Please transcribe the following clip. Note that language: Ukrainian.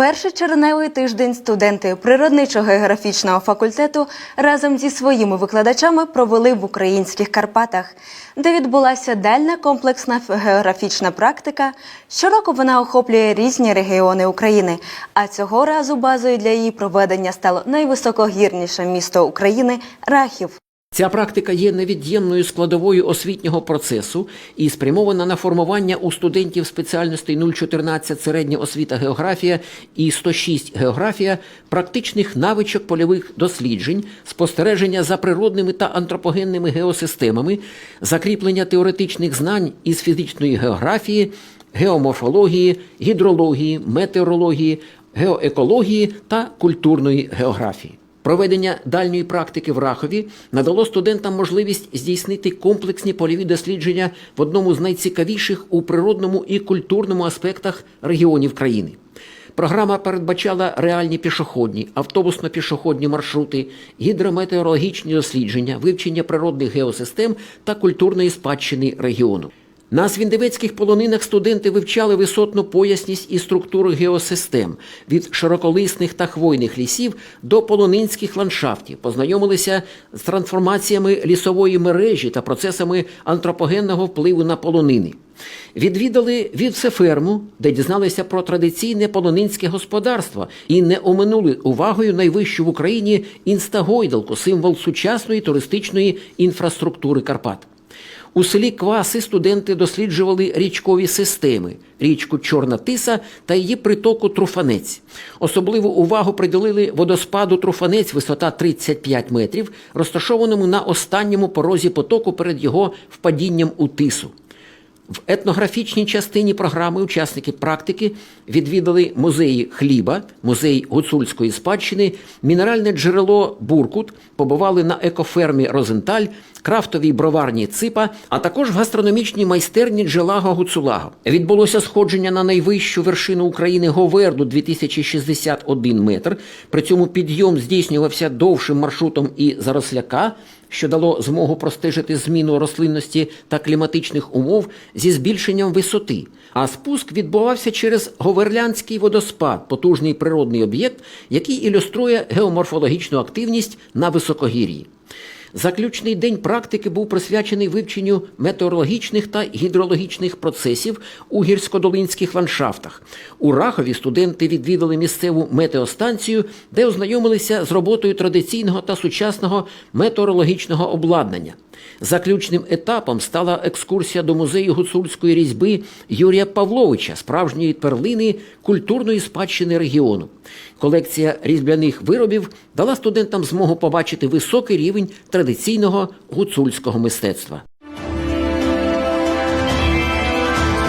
Перший червневий тиждень студенти природничо-географічного факультету разом зі своїми викладачами провели в українських Карпатах, де відбулася дальна комплексна географічна практика. Щороку вона охоплює різні регіони України. А цього разу базою для її проведення стало найвисокогірніше місто України Рахів. Ця практика є невід'ємною складовою освітнього процесу і спрямована на формування у студентів спеціальностей 014 середня освіта географія і 106 географія практичних навичок польових досліджень, спостереження за природними та антропогенними геосистемами, закріплення теоретичних знань із фізичної географії, геоморфології, гідрології, метеорології, геоекології та культурної географії. Проведення дальньої практики в Рахові надало студентам можливість здійснити комплексні польові дослідження в одному з найцікавіших у природному і культурному аспектах регіонів країни. Програма передбачала реальні пішохідні, автобусно-пішохідні маршрути, гідрометеорологічні дослідження, вивчення природних геосистем та культурної спадщини регіону. На свіндевецьких полонинах студенти вивчали висотну поясність і структуру геосистем від широколисних та хвойних лісів до полонинських ландшафтів, познайомилися з трансформаціями лісової мережі та процесами антропогенного впливу на полонини. Відвідали вівцеферму, де дізналися про традиційне полонинське господарство і не оминули увагою найвищу в Україні інстагойдалку, символ сучасної туристичної інфраструктури Карпат. У селі Кваси студенти досліджували річкові системи, річку Чорна Тиса та її притоку Труфанець. Особливу увагу приділили водоспаду Труфанець, висота 35 метрів, розташованому на останньому порозі потоку перед його впадінням у тису. В етнографічній частині програми учасники практики відвідали музеї хліба, музей гуцульської спадщини, мінеральне джерело Буркут, побували на екофермі Розенталь, крафтовій броварні Ципа, а також в гастрономічній майстерні Джелаго Гуцулаго. Відбулося сходження на найвищу вершину України Говерду 2061 метр. При цьому підйом здійснювався довшим маршрутом і заросляка що дало змогу простежити зміну рослинності та кліматичних умов зі збільшенням висоти. А спуск відбувався через Говерлянський водоспад, потужний природний об'єкт, який ілюструє геоморфологічну активність на високогір'ї. Заключний день практики був присвячений вивченню метеорологічних та гідрологічних процесів у гірськодолинських ландшафтах. У Рахові студенти відвідали місцеву метеостанцію, де ознайомилися з роботою традиційного та сучасного метеорологічного обладнання. Заключним етапом стала екскурсія до музею гуцульської різьби Юрія Павловича, справжньої перлини культурної спадщини регіону. Колекція різьбляних виробів дала студентам змогу побачити високий рівень традиційного гуцульського мистецтва.